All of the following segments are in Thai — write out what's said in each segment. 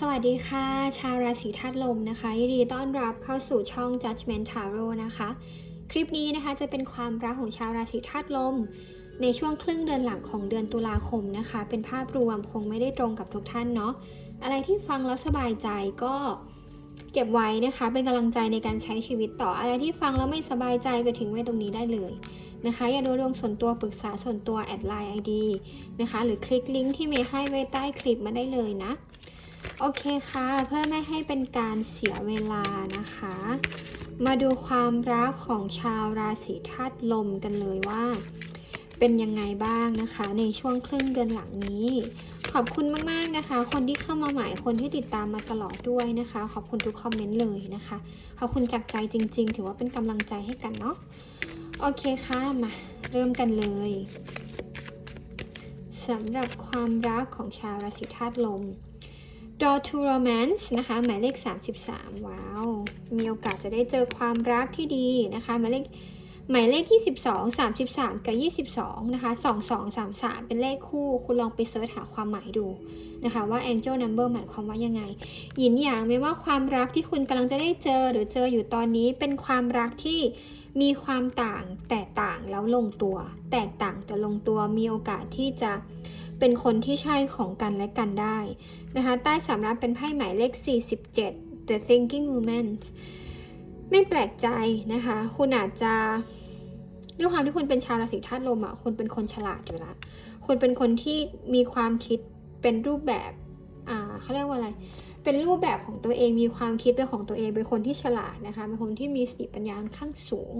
สวัสดีค่ะ ชาวราศีธาตุลมนะคะยินดีต้อนรับเข้าสู่ช่อง Judgment Tarot นะคะ คลิปนี้นะคะจะเป็นความรักของชาวราศีธาตุลม ในช่วงครึ่งเดือนหลังของเดือนตุลาคมนะคะ เป็นภาพรวมคงไม่ได้ตรงกับทุกท่านเนาะอะไรที่ฟังแล้วสบายใจก็เก็บไว้นะคะ เป็นกำลังใจในการใช้ชีวิตต่ออะไรที่ฟังแล้วไม่สบายใจก็ทิ้งไว้ตรงนี้ได้เลยนะคะ อย่าดูดวงส่วนตัวปรึกษาส่วนตัวแอดไลน์ไอดีนะคะ หรือคลิกลิงก์ที่เมย์ให้ไว้ใต้คลิปมาได้เลยนะ โอเคค่ะ เพื่อไม่ให้เป็นการเสียเวลานะคะ มาดูความรักของชาวราศีธาตุลมกันเลยว่า เป็นยังไงบ้างนะคะ ในช่วงครึ่งเดือนหลังนี้ ขอบคุณมากๆนะคะ คนที่เข้ามาใหม่คนที่ติดตามมาตลอดด้วยนะคะ ขอบคุณทุกคอมเมนต์เลยนะคะขอบคุณจากใจจริง ๆ ถือว่าเป็นกำลังใจให้กันเนาะโอเคค่ะมาเริ่มกันเลยสำหรับความรักของชาวราศีธาตุลม Door to Romance นะคะหมายเลข 33 ว้าว มีโอกาสจะได้เจอความรักที่ดีนะคะหมายเลขหมายเลข 22 33 กับ 22 นะคะ 2233 เป็นเลขคู่ คุณลองไปเสิร์ชหาความหมายดูนะคะ ว่า Angel Number หมายความว่ายังไง หยินหยางไม่ว่าความรักที่คุณกำลังจะได้เจอหรือเจออยู่ตอนนี้เป็นความรักที่มีความต่างแตกต่างแล้วลงตัว แตกต่างแต่ลงตัวมีโอกาสที่จะเป็นคนที่ใช่ของกันและกันได้ นะคะ ใต้สำรับเป็นไพ่หมายเลข 47 The Thinking Woman ไม่แปลกใจนะคะ คุณอาจจะด้วยความที่คุณเป็นชาวราศีธาตุลมอะคุณเป็นคนฉลาดอยู่แล้วคุณเป็นคนที่มีความคิดเป็นรูปแบบ อ่าเขาเรียกว่าอะไร เป็นรูปแบบของตัวเองมีความคิดเป็นของตัวเองเป็นคนที่ฉลาดนะคะเป็นคนที่มีสติปัญญาค่อนข้างสูง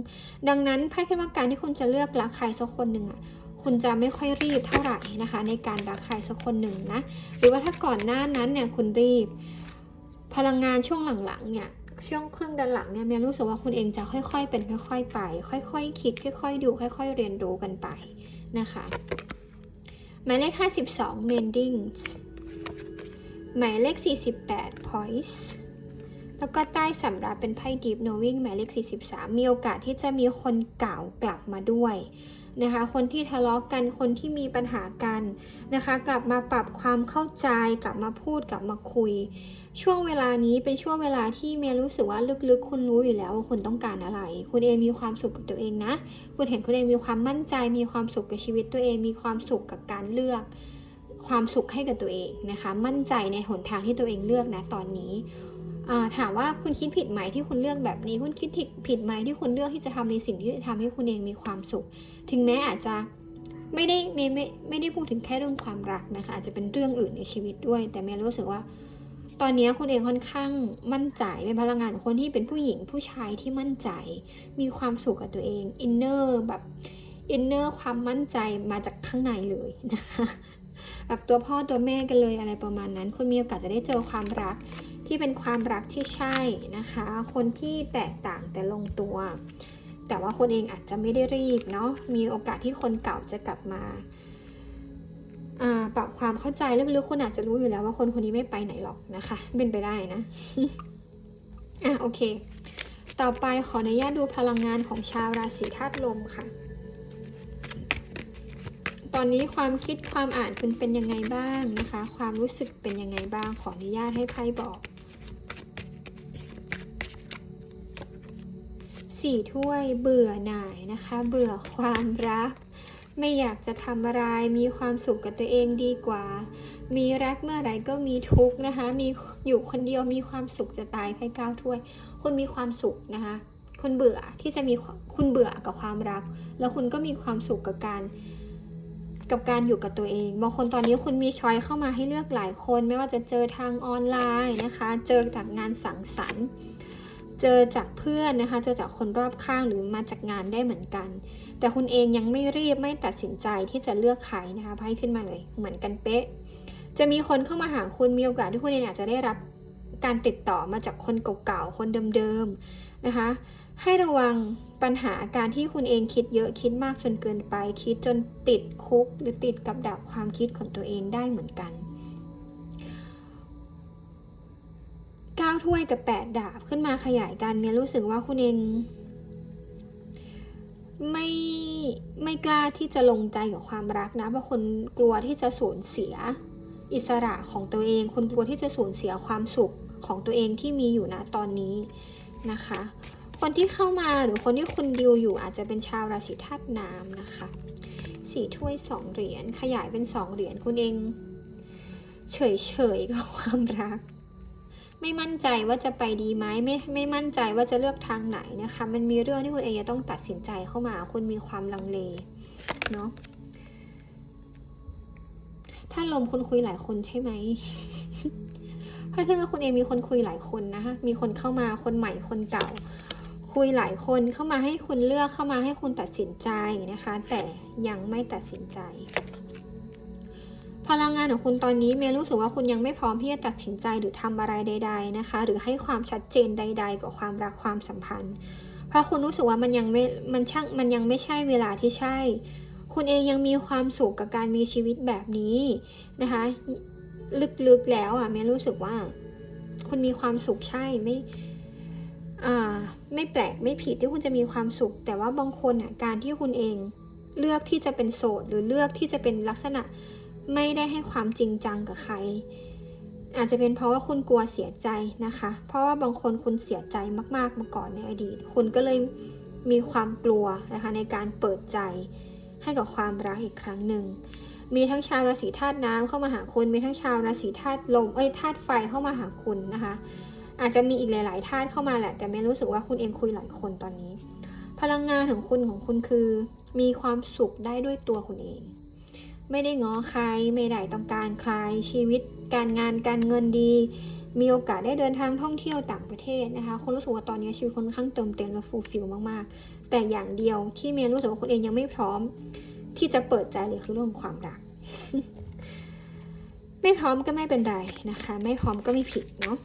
ดังนั้นไพ่คิดว่าการที่คุณจะเลือกรักใครสักคนหนึ่งอะ คุณจะไม่ค่อยรีบเท่าไหร่นะคะ ในการรักใครสักคนหนึ่งนะ หรือว่าถ้าก่อนหน้านั้นเนี่ยคุณรีบ พลังงานช่วงหลังๆเนี่ยช่วงครึ่งเดือนหลังเนี่ยเมียรู้สึกว่าคุณเองจะค่อยๆ เป็นค่อย ๆ ไป ค่อย ๆ คิด ค่อย ๆ ดู ค่อย ๆ เรียนรู้กันไปนะคะหมายเลข 52 mendings หมายเลข 48 poise แล้วก็ใต้สำรับเป็นไพ่ deep knowing หมายเลข 43 มีโอกาสที่จะมีคนเก่ากลับมาด้วย นะคะ คนที่ทะเลาะกกัน คนที่มีปัญหากันนะคะ กลับมาปรับความเข้าใจ กลับมาพูด กลับมาคุย ช่วงเวลานี้เป็นช่วงเวลาที่เมียรู้สึกว่าลึกๆ คุณรู้อยู่แล้วว่าคุณต้องการอะไร คุณเองมีความสุขกับตัวเองนะ คุณเห็นคุณเองมีความมั่นใจ มีความสุขกับชีวิตตัวเอง มีความสุขกับการเลือก ความสุขให้กับตัวเองนะคะ มั่นใจในหนทางที่ตัวเองเลือกนะตอนนี้ ถามว่าคุณคิดผิดไหมที่คุณเลือกแบบนี้ คุณคิดผิดไหมที่คุณเลือกที่จะทำในสิ่งที่ทำให้คุณเองมีความสุข ถึงแม้อาจจะไม่ได้ไม่ไม่ไม่ได้พูดถึงแค่เรื่องความรักนะคะ อาจจะเป็นเรื่องอื่นในชีวิตด้วย แต่เมย์รู้สึกว่า ตอนนี้คุณเองค่อนข้างมั่นใจเป็นพลังงานคนที่เป็นผู้หญิงผู้ชายที่มั่นใจ มีความสุขกับตัวเองอินเนอร์แบบอินเนอร์ความมั่นใจมาจากข้างในเลยนะคะแบบตัวพ่อตัวแม่กันเลยอะไรประมาณนั้น คุณมีโอกาสจะได้เจอความรัก ที่เป็นความรักที่ใช่นะคะ คนที่แตกต่างแต่ลงตัว แต่ว่าคนเองอาจจะไม่ได้รีบเนาะมีโอกาสที่คนเก่าจะกลับมาปรับความเข้าใจลึกๆคนอาจจะรู้อยู่แล้วว่าคนคนนี้ไม่ไปไหนหรอกนะคะ เป็นไปได้นะอะโอเค ต่อไปขออนุญาตดูพลังงานของชาวราศีธาตุลมค่ะ ตอนนี้ความคิดความอ่านคุณเป็นยังไงบ้างนะคะ ความรู้สึกเป็นยังไงบ้างขออนุญาตให้ไพ่บอก สี่ถ้วยเบื่อหน่ายนะคะ เบื่อความรัก ไม่อยากจะทำอะไร มีความสุขกับตัวเองดีกว่า มีรักเมื่อไหร่ก็มีทุกข์นะคะ มีอยู่คนเดียวมีความสุขจะตายไพ่เก้าถ้วย คุณมีความสุขนะคะ คุณเบื่อที่จะมีคุณเบื่อกับความรัก แล้วคุณก็มีความสุขกับการกับการอยู่กับตัวเอง บางคนตอนนี้คุณมีช้อยเข้ามาให้เลือกหลายคน ไม่ว่าจะเจอทางออนไลน์นะคะ เจอจากงานสังสรรค์ เจอจากเพื่อนนะคะ เจอจากคนรอบข้างหรือมาจากงานได้เหมือนกัน แต่คุณเองยังไม่รีบไม่ตัดสินใจที่จะเลือกใครนะคะไพ่ขึ้นมาเลยเหมือนกันเป๊ะ จะมีคนเข้ามาหาคุณมีโอกาสที่คุณเองอาจจะได้รับการติดต่อมาจากคนเก่าๆ คนเดิมๆ นะคะ ให้ระวังปัญหาการที่คุณเองคิดเยอะคิดมากจนเกินไป คิดจนติดคุกหรือติดกับดักความคิดของตัวเองได้เหมือนกัน 9 ถ้วยกับ 8 ดาบขึ้นมาขยายกันเนี่ยรู้สึกว่าคุณเอง ไม่ไม่กล้าที่จะลงใจกับความรักนะ เพราะคนกลัวที่จะสูญเสียอิสระของตัวเองคุณกลัวที่จะสูญเสียความสุขของตัวเองที่มีอยู่ณตอนนี้นะคะ คนที่เข้ามาหรือคนที่คุณดิวอยู่อาจจะเป็นชาวราศีธาตุน้ำนะคะสี่ถ้วยสองเหรียญขยายเป็นสองเหรียญคุณเองเฉยเฉยๆกับความรัก ไม่มั่นใจว่าจะไปดีไหมไม่ไม่มั่นใจว่าจะเลือกทางไหนนะคะ มันมีเรื่องที่คุณเองจะต้องตัดสินใจเข้ามาคุณมีความลังเลเนาะถ้าลมคุณคุยหลายคนใช่ไหมถ้าขึ้นว่าคุณเองมีคนคุยหลายคนนะคะมีคนเข้ามาคนใหม่คนเก่า คุยหลายคนเข้ามาให้คุณเลือกเข้ามาให้คุณตัดสินใจนะคะ แต่ยังไม่ตัดสินใจ พลังงานของคุณตอนนี้เมย์รู้สึกว่าคุณยังไม่พร้อมที่จะตัดสินใจหรือทำอะไรใด ๆนะคะ หรือให้ความชัดเจนใด ๆ กับความรักความสัมพันธ์ เพราะคุณรู้สึกว่ามันยังไม่มันช่างมันยังไม่ใช่เวลาที่ใช่ คุณเองยังมีความสุขกับการมีชีวิตแบบนี้นะคะ ลึกๆแล้วอะเมย์รู้สึกว่า คุณมีความสุขใช่ไม่อ่าไม่แปลกไม่ผิดที่คุณจะมีความสุข แต่ว่าบางคนอะการที่คุณเองเลือกที่จะเป็นโสด หรือเลือกที่จะเป็นลักษณะ ไม่ได้ให้ความจริงจังกับใคร อาจจะเป็นเพราะว่าคุณกลัวเสียใจนะคะ เพราะว่าบางคนคุณเสียใจมากๆมาก่อนในอดีต คุณก็เลยมีความกลัวนะคะในการเปิดใจให้กับความรักอีกครั้งหนึ่ง มีทั้งชาวราศีธาตุน้ำเข้ามาหาคุณ มีทั้งชาวราศีธาตุลม เอ้ยธาตุไฟเข้ามาหาคุณนะคะ อาจจะมีอีกหลาย ๆ ธาตุเข้ามาแหละ แต่ไม่รู้สึกว่าคุณเองคุยหลายคนตอนนี้ พลังงานของคุณของคุณคือ มีความสุขได้ด้วยตัวคุณเอง ไม่ได้ง้อใคร ไม่ได้ต้องการใคร ชีวิตการงานการเงินดี มีโอกาสได้เดินทางท่องเที่ยวต่างประเทศนะคะคุณรู้สึกว่าตอนนี้ชีวิตค่อนข้างเติมเต็มและฟูลฟิลมากๆ แต่อย่างเดียวที่เมียรู้สึกว่าคุณเองยังไม่พร้อม ที่จะเปิดใจเลยคือเรื่องความรัก ไม่พร้อมก็ไม่เป็นไรนะคะ ไม่พร้อมก็ไม่ผิดเนาะ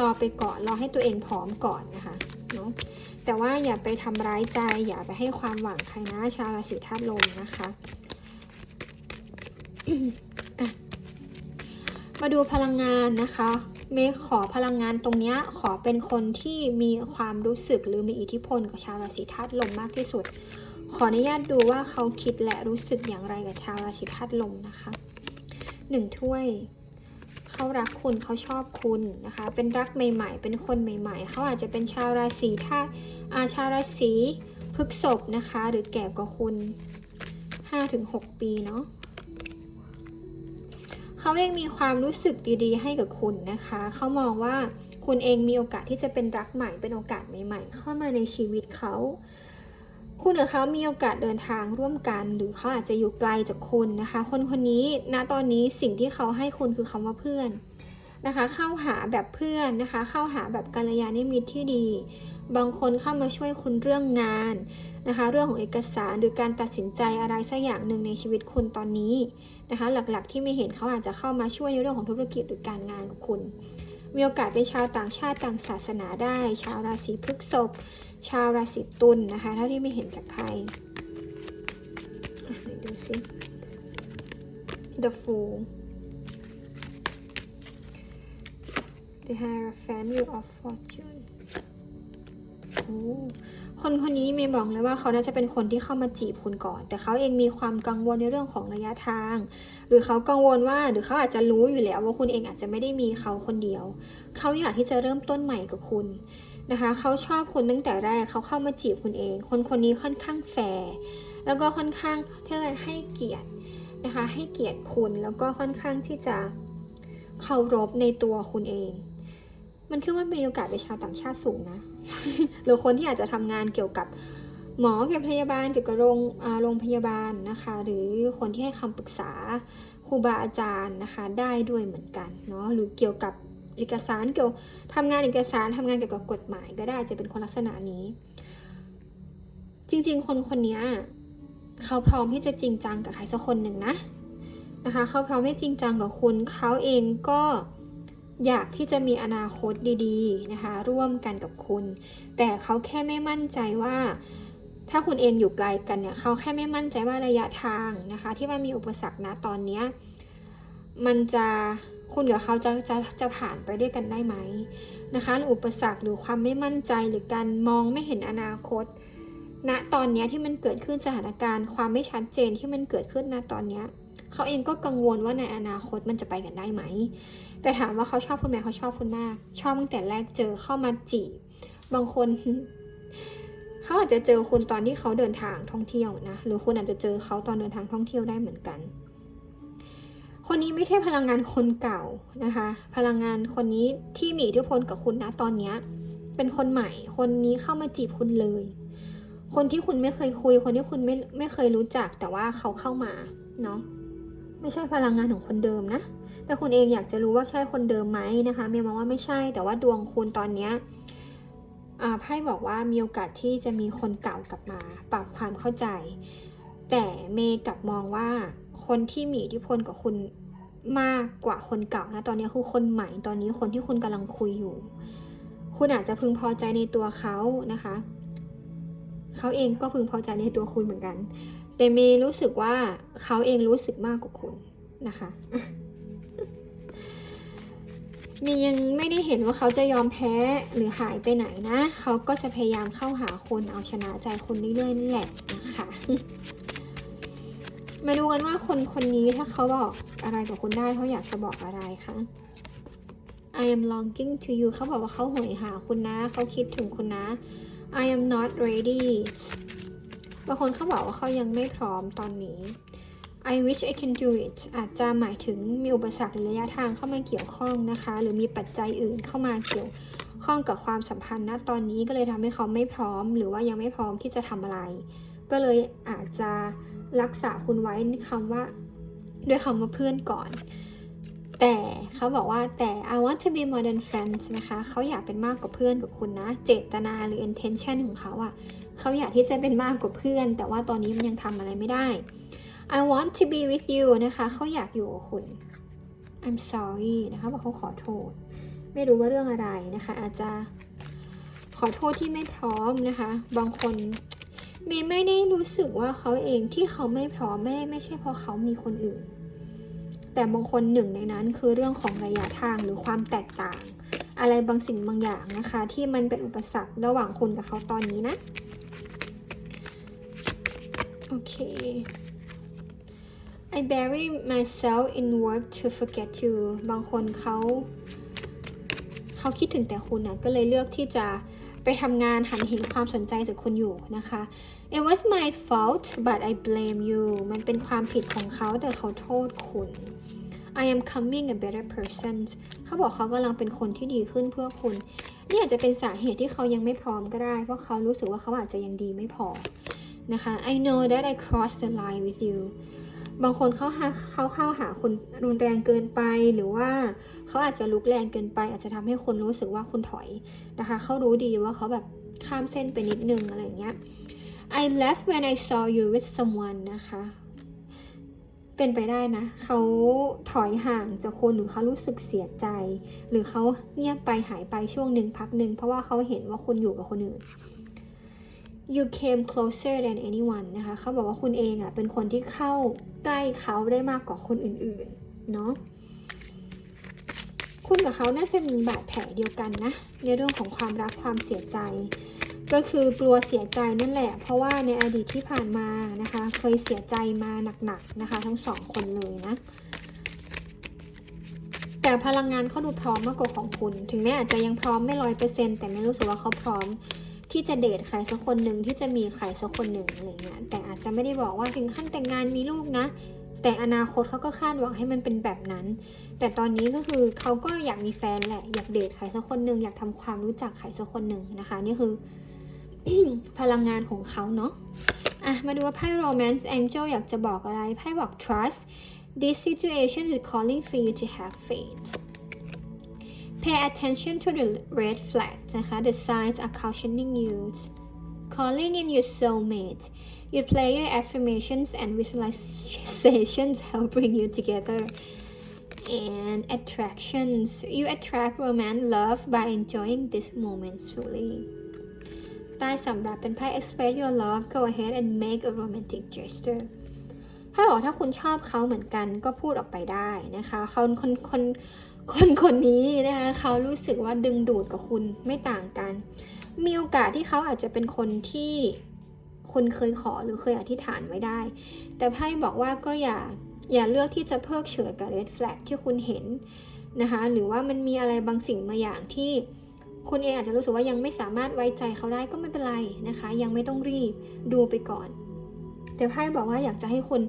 รอไปก่อน รอให้ตัวเองพร้อมก่อนนะคะเนาะ แต่ว่าอย่าไปทำร้ายใจ อย่าไปให้ความหวังใครนะ ชาวราศีธาตุลมนะคะ มาดูพลังงานนะคะ เมย์ขอพลังงานตรงนี้ขอเป็นคนที่มีความรู้สึกหรือมีอิทธิพลกับชาวราศีธาตุลมมากที่สุด ขออนุญาตดูว่าเขาคิดและรู้สึกอย่างไรกับชาวราศีธาตุลมนะคะหนึ่งถ้วยเขารักคุณเขาชอบคุณนะคะ เป็นรักใหม่ ๆ เป็นคนใหม่ ๆ เขาอาจจะเป็นชาวราศีธาตุอาชาวราศีพฤกษภนะคะ หรือแก่กว่าคุณ5-6 ปีเนาะ เขาเองมีความรู้สึกดีๆ ให้กับคุณนะคะ เขามองว่าคุณเองมีโอกาสที่จะเป็นรักใหม่ เป็นโอกาสใหม่ๆ เข้ามาในชีวิตเขา คุณกับเขามีโอกาสเดินทางร่วมกัน หรือเขาอาจจะอยู่ไกลจากคุณนะคะ คนคนนี้ ณ ตอนนี้สิ่งที่เขาให้คุณคือคำว่าเพื่อนนะคะ เข้าหาแบบเพื่อนนะคะ เข้าหาแบบกัลยาณมิตรที่ดี บางคนเข้ามาช่วยคุณเรื่องงาน นะคะเรื่องของเอกสารหรือการตัดสินใจอะไรสักอย่างหนึ่งในชีวิตคุณตอนนี้นะคะหลักๆที่ไม่เห็นเขาอาจจะเข้ามาช่วยในเรื่องของธุรกิจหรือการงานกับคุณมีโอกาสเป็นชาวต่างชาติต่างศาสนาได้ ชาวราศีพฤษภชาวราศีตุลนนะคะเท่าที่ไม่เห็นจากใครอ่ดูสิ The Fool The Hierophant Wheel of Fortune โอ้ คนคนนี้เมย์บอกเลยว่าเขาน่าจะเป็นคนที่เข้ามาจีบคุณก่อน แต่เขาเองมีความกังวลในเรื่องของระยะทาง หรือเขากังวลว่าหรือเขาอาจจะรู้อยู่แล้วว่าคุณเองอาจจะไม่ได้มีเขาคนเดียว เขาอยากที่จะเริ่มต้นใหม่กับคุณนะคะเขาชอบคุณตั้งแต่แรกเขาเข้ามาจีบคุณเอง คนคนนี้ค่อนข้างแฟร์แล้วก็ค่อนข้างที่จะให้เกียรตินะคะให้เกียรติคุณแล้วก็ค่อนข้างที่จะเคารพในตัวคุณเอง มันคือว่ามีโอกาสเป็นชาวต่างชาติสูงนะหรือคนที่อาจจะทำงานเกี่ยวกับหมอเกี่ยวกับพยาบาลเกี่ยวกับโรงโรงพยาบาลนะคะ หรือคนที่ให้คำปรึกษาครูบาอาจารย์นะคะ ได้ด้วยเหมือนกันเนาะหรือเกี่ยวกับเอกสารเกี่ยวทำงานเอกสารทำงานเกี่ยวกับกฎหมาย ก็ได้จะเป็นคนลักษณะนี้ จริงๆ คนคนนี้เขาพร้อมที่จะจริงจังกับใครสักคนหนึ่งนะนะคะ เขาพร้อมให้จริงจังกับคุณเขาเองก็ อยากที่จะมีอนาคตดีๆนะคะ ร่วมกันกับคุณ แต่เขาแค่ไม่มั่นใจว่า ถ้าคุณเองอยู่ไกลกันเนี่ยเขาแค่ไม่มั่นใจว่าระยะทางนะคะ ที่มันมีอุปสรรคนะตอนเนี้มันจะคุณกับเขาจะจะจะผ่านไปด้วยกันได้ไหมนะคะอุปสรรคหรือความไม่มั่นใจหรือการมองไม่เห็นอนาคตณตอนนี้ที่มันเกิดขึ้นสถานการณ์ ความไม่ชัดเจนที่มันเกิดขึ้นณตอนเนี้ เขาเองก็กังวลว่าในอนาคตมันจะไปกันได้ไหม แต่ถามว่าเขาชอบคุณไหมเขาชอบคุณมาก ชอบตั้งแต่แรกเจอเข้ามาจีบบางคนเขาอาจจะเจอคุณตอนที่เขาเดินทางท่องเที่ยวนะ หรือคุณอาจจะเจอเขาตอนเดินทางท่องเที่ยวได้เหมือนกัน คนนี้ไม่ใช่พลังงานคนเก่านะคะ พลังงานคนนี้ที่มีอิทธิพลกับคุณนะตอนเนี้ยเป็นคนใหม่ คนนี้เข้ามาจีบคุณเลย คนที่คุณไม่เคยคุย คนที่คุณไม่ไม่เคยรู้จัก แต่ว่าเขาเข้ามาเนาะ ไม่ใช่พลังงานของคนเดิมนะแต่คุณเองอยากจะรู้ว่าใช่คนเดิมไหมนะคะเมียมองว่าไม่ใช่ แต่ว่าดวงคุณตอนเนี้ยไพ่บอกว่ามีโอกาสที่จะมีคนเก่ากลับมา ปรับความเข้าใจ แต่เมย์กลับมองว่าคนที่มีอิทธิพลกับคุณมากกว่าคนเก่านะตอนนี้คือคนใหม่ตอนนี้คนที่คุณกำลังคุยอยู่ คุณอาจจะพึงพอใจในตัวเขานะคะ เขาเองก็พึงพอใจในตัวคุณเหมือนกัน แต่เมย์รู้สึกว่าเขาเองรู้สึกมากกว่าคุณนะคะเมย์ยังไม่ได้เห็นว่าเขาจะยอมแพ้หรือหายไปไหนนะ เขาก็จะพยายามเข้าหาคนเอาชนะใจคนเรื่อยๆนี่แหละนะคะ มาดูกันว่าคนคนนี้ถ้าเขาบอกอะไรกับคุณได้เขาอยากจะบอกอะไรคะ I am longing to you เขาบอกว่าเขาโหยหาคุณนะ เขาคิดถึงคุณนะ I am not ready บางคนเขาบอกว่าเขายังไม่พร้อมตอนนี้ I wish I can do it อาจจะหมายถึงมีอุปสรรคหรือระยะทางเข้ามาเกี่ยวข้องนะคะ หรือมีปัจจัยอื่นเข้ามาเกี่ยวข้องกับความสัมพันธ์ณตอนนี้ก็เลยทำให้เขาไม่พร้อม หรือว่ายังไม่พร้อมที่จะทำอะไร ก็เลยอาจจะรักษาคุณไว้คำว่า ด้วยคำว่าเพื่อนก่อน แต่เขาบอกว่าแต่ I want to be more than friends นะคะเขาอยากเป็นมากกว่าเพื่อนกับคุณนะ เจตนาหรือ intention ของเขาอะเขาอยากที่จะเป็นมากกว่าเพื่อน แต่ว่าตอนนี้มันยังทำอะไรไม่ได้ I want to be with you นะคะเขาอยากอยู่กับคุณ I'm sorry นะคะบอกเขาขอโทษ ไม่รู้ว่าเรื่องอะไรนะคะ อาจจะขอโทษที่ไม่พร้อมนะคะ บางคนเมย์ไม่ได้รู้สึกว่าเขาเองที่เขาไม่พร้อมไม่ได้ไม่ใช่เพราะเขามีคนอื่น แต่บางคนหนึ่งในนั้นคือเรื่องของระยะทางหรือความแตกต่าง อะไรบางสิ่งบางอย่างนะคะ ที่มันเป็นอุปสรรคระหว่างคุณกับเขาตอนนี้นะ โอเค I bury myself in work to forget you บางคนเขา เขาคิดถึงแต่คุณนะก็เลยเลือกที่จะ ไปทำงานหันเห็นความสนใจจากคุณอยู่นะคะ It was my fault but I blame you มันเป็นความผิดของเขาแต่เขาโทษคุณ I am coming a better person เขาบอกเขากำลังเป็นคนที่ดีขึ้นเพื่อคุณ นี่อาจจะเป็นสาเหตุที่เขายังไม่พร้อมก็ได้ เพราะเขารู้สึกว่าเขาอาจจะยังดีไม่พอนะคะ I know that I crossed the line with you บางคนเขาหาเขาเข้าหาคุณรุนแรงเกินไปหรือว่าเขาอาจจะลุกแรงเกินไป อาจจะทำให้คนรู้สึกว่าคุณถอยนะคะเขารู้ดีว่าเขาแบบข้ามเส้นไปนิดนึงอะไรเงี้ย I left when I saw you with someone นะคะ เป็นไปได้นะ เขาถอยห่างจากคนหรือเขารู้สึกเสียใจ หรือเขาเงียบไปหายไปช่วงหนึ่งพักหนึ่งเพราะว่าเขาเห็นว่าคุณอยู่กับคนอื่น you came closer than anyone นะคะเขาบอกว่าคุณเองอะเป็นคนที่เข้าใกล้เขาได้มากกว่าคนอื่นๆ เนาะคุณกับเขาน่าจะมีบาดแผลเดียวกันนะ ในเรื่องของความรักความเสียใจ ก็คือกลัวเสียใจนั่นแหละ เพราะว่าในอดีตที่ผ่านมานะคะ เคยเสียใจมาหนักๆนะคะ ทั้งสองคนเลยนะแต่พลังงานเขาดูพร้อมมากกว่าของคุณ ถึงแม้อาจจะยังพร้อมไม่ร้อยเปอร์เซ็นต์แต่ไม่รู้สึกว่าเขาพร้อม ที่จะเดทใครสักคนหนึ่งที่จะมีใครสักคนหนึ่งอะไรเงี้ยแต่อาจจะไม่ได้บอกว่าถึงขั้นแต่งงานมีลูกนะ แต่อนาคตเขาก็คาดหวังให้มันเป็นแบบนั้น แต่ตอนนี้ก็คือเขาก็อยากมีแฟนแหละ อยากเดทใครสักคนหนึ่งอยากทำความรู้จักใครสักคนหนึ่งนะคะ นี่คือ พลังงานของเขาเนาะอะมาดูว่าไพ่ romance angel อยากจะบอกอะไรไพ่บอก trust this situation is calling for you to have faith Pay attention to the red flags นะคะ The signs are cautioning you calling in your soulmate your player affirmations and visualizations help bring you together and attractions you attract romance love by enjoying this moments fully ใต้สำหรับเป็นไพ่ express your love go ahead and make a romantic gesture ถ้าบอกถ้าคุณชอบเขาเหมือนกันก็พูดออกไปได้นะคะเขาคนคน คนคนนี้นะคะเขารู้สึกว่าดึงดูดกับคุณไม่ต่างกัน มีโอกาสที่เขาอาจจะเป็นคนที่คุณเคยขอหรือเคยอธิษฐานไว้ได้ แต่ไพ่บอกว่าก็อย่าอย่าเลือกที่จะเพิกเฉยกับ red flag ที่คุณเห็นนะคะหรือว่ามันมีอะไรบางสิ่งบางอย่างที่คุณเองอาจจะรู้สึกว่ายังไม่สามารถไว้ใจเขาได้ก็ไม่เป็นไรนะคะ ยังไม่ต้องรีบดูไปก่อน แต่ไพ่บอกว่าอยากจะให้คุณ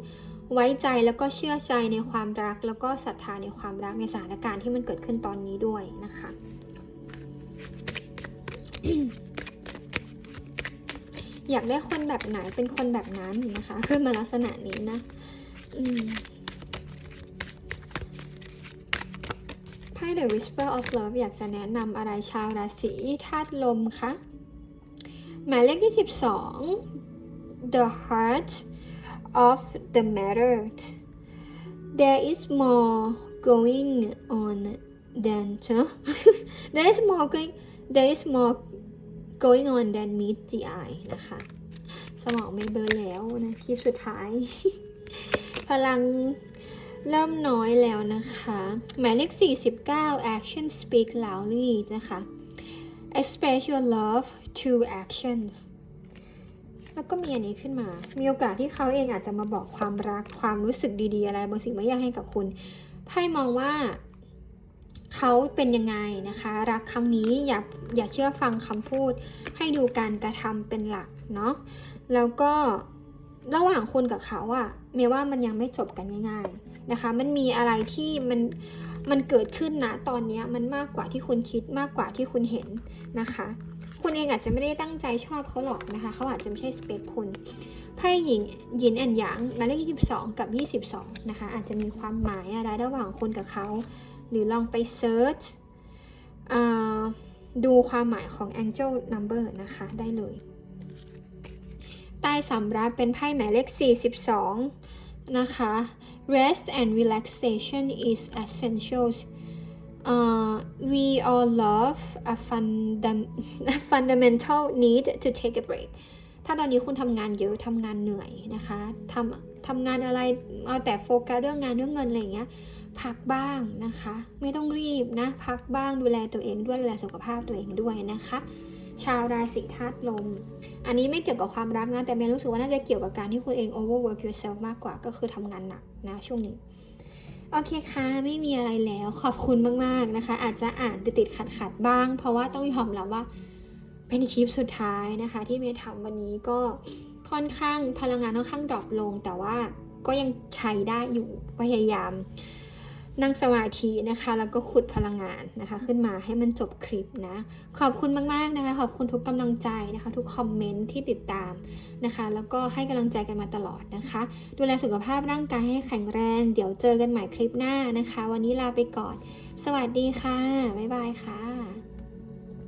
ไว้ใจแล้วก็เชื่อใจในความรัก แล้วก็ศรัทธาในความรักในสถานการณ์ที่มันเกิดขึ้นตอนนี้ด้วยนะคะอยากได้คนแบบไหนเป็นคนแบบนั้นนะคะขึ้นมาลักษณะนี้นะไพ่ The Whisper of Love อยากจะแนะนำอะไรชาวราศีธาตุลมคะ หมายเลขที่ 12 The Heart of the Matter There is more going on than there is more going there is more going on than meet the eye นะคะ สมองไม่เบลอแล้วนะคลิปสุดท้าย พลังเริ่มน้อยแล้วนะคะ หมายเลข 49 action speak loudly นะคะ express your love to actions แล้วก็มีอันนี้ขึ้นมา มีโอกาสที่เขาเองอาจจะมาบอกความรักความรู้สึกดีๆ อะไรบางสิ่งบางอย่างให้กับคุณไพ่มองว่าเขาเป็นยังไงนะคะ รักครั้งนี้อย่าอย่าเชื่อฟังคำพูด ให้ดูการกระทำเป็นหลักเนาะแล้วก็ระหว่างคุณกับเขาอะเมยว่ามันยังไม่จบกันง่าย ๆนะคะ มันมีอะไรที่มันมันเกิดขึ้นนะตอนนี้มันมากกว่าที่คุณคิดมากกว่าที่คุณเห็นนะคะ คุณเองอาจจะไม่ได้ตั้งใจชอบเขาหรอกนะคะ เขาอาจจะไม่ใช่สเปคคุณไพ่หญิงหยินแอนหยางหมายเลข22 กับ 22 นะคะ อาจจะมีความหมายอะไรระหว่างคุณกับเขา หรือลองไปเซิร์ชดูความหมายของ Angel Number นะคะ ได้เลย ใต้สำรับเป็นไพ่หมายเลข 42 นะคะ rest and relaxation is essential uh, we all love a, fundam a fundamental need to take a break ถ้าตอนนี้คุณทำงานเยอะทำงานเหนื่อยนะคะทำทำงานอะไรเอาแต่โฟกัสเรื่องงานเรื่องเงินอะไรอย่างเงี้ยพักบ้างนะคะ ไม่ต้องรีบนะ พักบ้างดูแลตัวเองด้วยดูแลสุขภาพตัวเองด้วยนะคะ ชาวราศีธาตุลม อันนี้ไม่เกี่ยวกับความรักนะ แต่เมย์รู้สึกว่าน่าจะเกี่ยวกับการที่คุณเอง overwork yourself มากกว่าก็คือทำงานหนักนะช่วงนี้ โอเคค่ะ ไม่มีอะไรแล้วขอบคุณมากๆนะคะ อาจจะอ่านติดๆขัดๆบ้าง เพราะว่าต้องยอมรับว่าเป็นคลิปสุดท้ายนะคะ ที่เมย์ทำวันนี้ก็ค่อนข้างพลังงานค่อนข้างดรอปลง แต่ว่าก็ยังใช้ได้อยู่พยายาม นั่งสมาธินะคะ แล้วก็ขุดพลังงานนะคะ ขึ้นมาให้มันจบคลิปนะ ขอบคุณมากๆนะคะ ขอบคุณทุกกำลังใจนะคะ ทุกคอมเมนต์ที่ติดตามนะคะ แล้วก็ให้กำลังใจกันมาตลอดนะคะ ดูแลสุขภาพร่างกายให้แข็งแรง เดี๋ยวเจอกันใหม่คลิปหน้านะคะ วันนี้ลาไปก่อน สวัสดีค่ะ บ๊ายบายค่ะ